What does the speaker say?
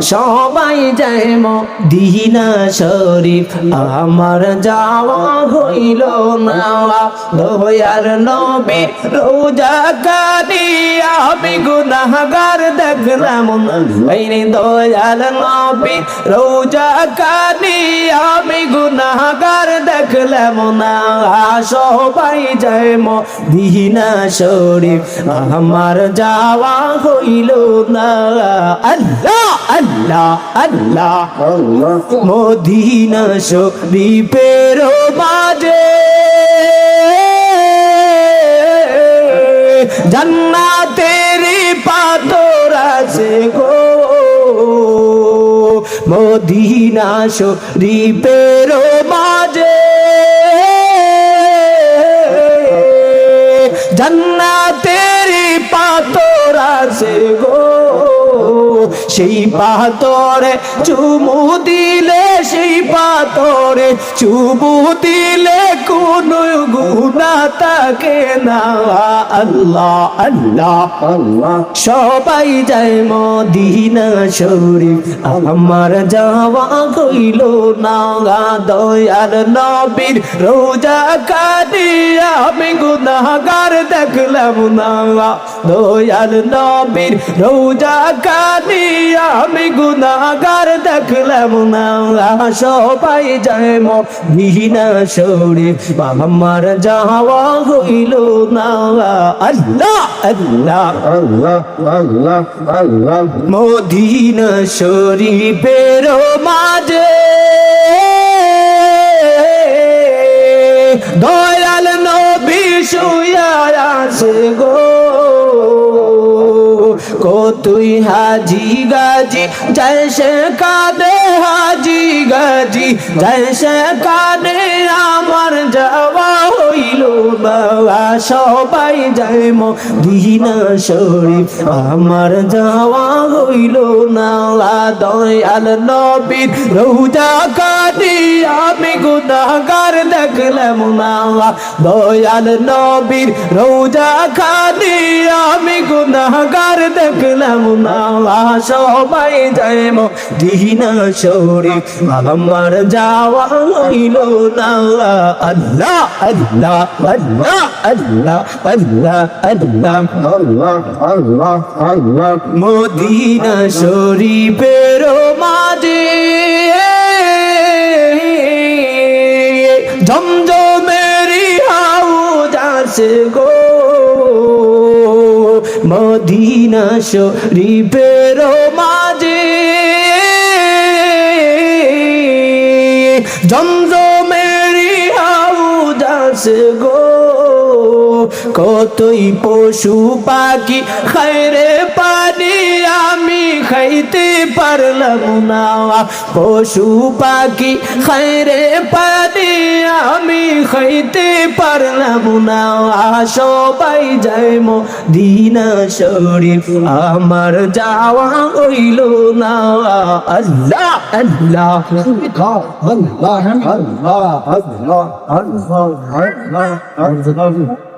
সবাই যায় মদিনা শরীফ। আমার যাওয়া হইল না। দয়ার নবী রোজা কানি আমি গুনাহগার দেখলাম এই দয়াল নবী রোজা কানি আমি গুনাহগার দেখলাম না। সবাই যায় মদিনা শরীফ। আমার যাওয়া হইল না। আল্লাহ আল্লাহ। আল্লাহ মদিনা শরীফের মাঝে জান্নাতের পাথর আছে গো। মদিনা শরীফের মাঝে জান্নাতের পাথর আছে গো। সেই পাথরে চুমু দিলে, সেই পাথরে চুমু দিলে কোন গুণা তাকে না। আল্লাহ আল্লাহ আল্লাহ। সবাই যায় মদিনা শরীফ। আমার যাওয়া হইল না। দয়াল নবীর রোজা কাদি আমি গুনাহগার দেখলাম না। দয়াল নবীর রোজা কাদি আমি গুনাহগার দেখলাম না। সবাই যায় মদিনা শরীফ আমার যাওয়া হইল না। আল্লাহ আল্লাহ আল্লাহ আল্লাহ আল্লাহ। মদিনা শরীফের মাঝে নবী শুয়া আছে গো। কতুই হাজি গাজি জৈসে কাদে হাজি গাজি জৈসে কাদে আমার যাওয়া হইল বাবা। সবাই যাই মদিনা শরীফ, আমার যাওয়া হইল না। দয়াল নবীর রোজা কাটি আমি গুনাহগার, দেখলাম না দয়াল নবীর রোজা খালি আমি গুনাহগার, দেখলাম না সবাই যাই মদিনা শরীফ আমার যাওয়া হইল না আল্লাহ। আল্লাহ আল্লাহ আল্লাহ আল্লাহ আল্লাহ আল্লাহ আল্লাহ আল্লাহ মদিনা শরীফের আছে গো। মদিনা শরীফের মাঝে। জমজমেরি হাউজ আছে গো। কতই পশু পাখি, খাইরে পানি আমি খাইতে পারলাম না। পশু পাখি, খাইরে পানি আমি খাইতে পারলাম না সবাই যাই মদিনা শরীফ। আমার যাওয়া হইল না আল্লাহ আল্লাহ আল্লাহ আল্লাহ আল্লাহ আল্লাহ আল্লাহ।